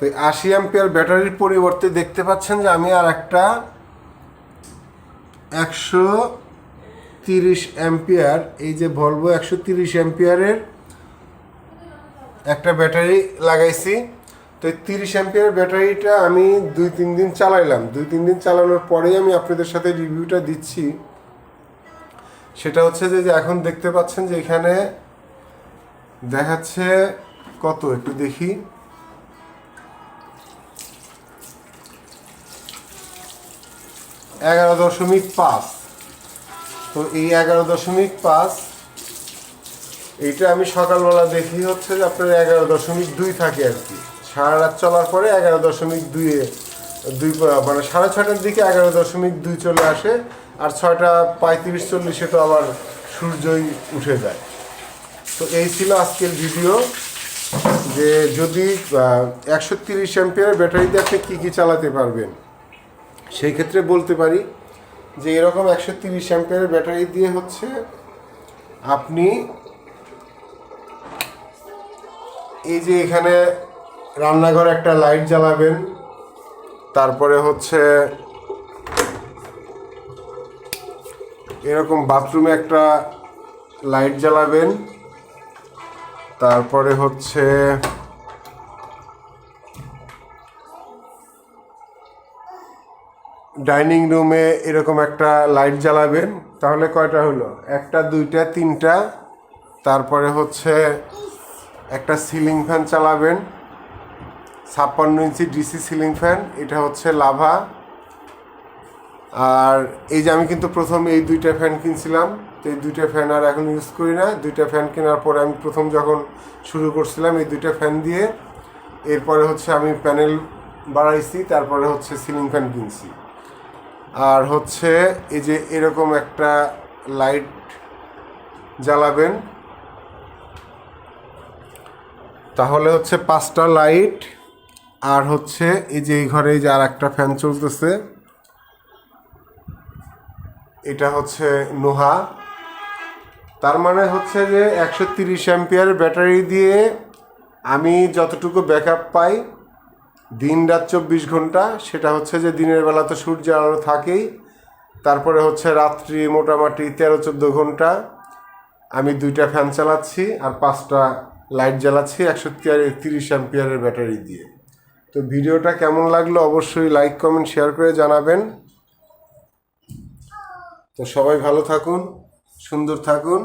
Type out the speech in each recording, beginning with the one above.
তো আশি অ্যাম্পিয়ার ব্যাটারির পরিবর্তে দেখতে পাচ্ছেন যে আমি আর একটা একশো তিরিশ অ্যাম্পিয়ার এই যে ভলভো একশো তিরিশ অ্যাম্পিয়ারের একটা ব্যাটারি লাগাইছি। তো এই তিরিশ অ্যাম্পিয়ার ব্যাটারিটা আমি দুই তিন দিন চালাইলাম। দুই তিন দিন চালানোর পরেই আমি আপনাদের সাথে রিভিউটা দিচ্ছি। সেটা হচ্ছে যে এখন দেখতে পাচ্ছেন যে এখানে দেখাচ্ছে কত? একটু দেখি। এগারো দশমিক পাঁচ। তো এই এগারো দশমিক পাঁচ, এইটা আমি সকালবেলা দেখি হচ্ছে যে আপনার এগারো দশমিক দুই থাকে আর কি। সারা রাত চলার পরে এগারো দশমিক দুইয়ে, দুই মানে সাড়ে ছটার দিকে এগারো দশমিক দুই চলে আসে, আর ছয়টা পঁয়ত্রিশ চল্লিশে তো আবার সূর্যই উঠে যায়। তো এই ছিল আজকের ভিডিও যে যদি একশো তিরিশ অ্যাম্পিয়ার ব্যাটারিতে আপনি কী কী চালাতে পারবেন? সেই ক্ষেত্রে বলতে পারি যে এরকম একশো তিরিশ অ্যাম্পিয়ারের ব্যাটারি দিয়ে হচ্ছে আপনি এই যে এখানে রান্নাঘরে একটা লাইট জ্বালাবেন, তারপরে হচ্ছে এরকম বাথরুমে একটা লাইট জ্বালাবেন, তারপরে হচ্ছে ডাইনিং রুমে এরকম একটা লাইট জ্বালাবেন, তাহলে কয়টা হলো? একটা, দুইটা, তিনটা, তারপরে হচ্ছে একটা সিলিং ফ্যান চালাবেন, ছাপ্পান্ন ইঞ্চি ডিসি সিলিং ফ্যান, এটা হচ্ছে লাভা। আর এই যে আমি কিন্তু প্রথম এই দুইটা ফ্যান কিনছিলাম, তো এই দুইটা ফ্যান আর এখন ইউজ করি না। দুইটা ফ্যান কেনার পরে আমি প্রথম যখন শুরু করছিলাম এই দুইটা ফ্যান দিয়ে, এরপরে হচ্ছে আমি প্যানেল বাড়াইছি, তারপরে হচ্ছে সিলিং ফ্যান কিনছি। আর হচ্ছে এই যে এরকম একটা লাইট জ্বালাবেন। তাহলে হচ্ছে পাঁচটা লাইট, আর হচ্ছে এই যে এই ঘরে যে আর একটা ফ্যান চলতেছে। এটা হচ্ছে নোহা। তার মানে হচ্ছে যে একশো তিরিশ অ্যাম্পিয়ার ব্যাটারি দিয়ে আমি যতটুকু ব্যাকআপ পাই দিন রাত চব্বিশ ঘণ্টা, সেটা হচ্ছে যে দিনের বেলা তো সূর্য আলো থাকেই, তারপরে হচ্ছে রাত্রি মোটামুটি তেরো চোদ্দ ঘণ্টা। আমি দুইটা ফ্যান চালাচ্ছি আর পাঁচটা লাইট জ্বালাচ্ছি একশো তিরিশ অ্যাম্পিয়ারের ব্যাটারি দিয়ে। তো ভিডিওটা কেমন লাগল অবশ্যই লাইক, কমেন্ট, শেয়ার করে জানাবেন। তো সবাই ভালো থাকুন, সুন্দর থাকুন।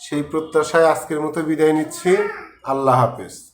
সেই প্রত্যাশায় আজকের মতো বিদায় নিচ্ছি। আল্লাহ হাফেজ।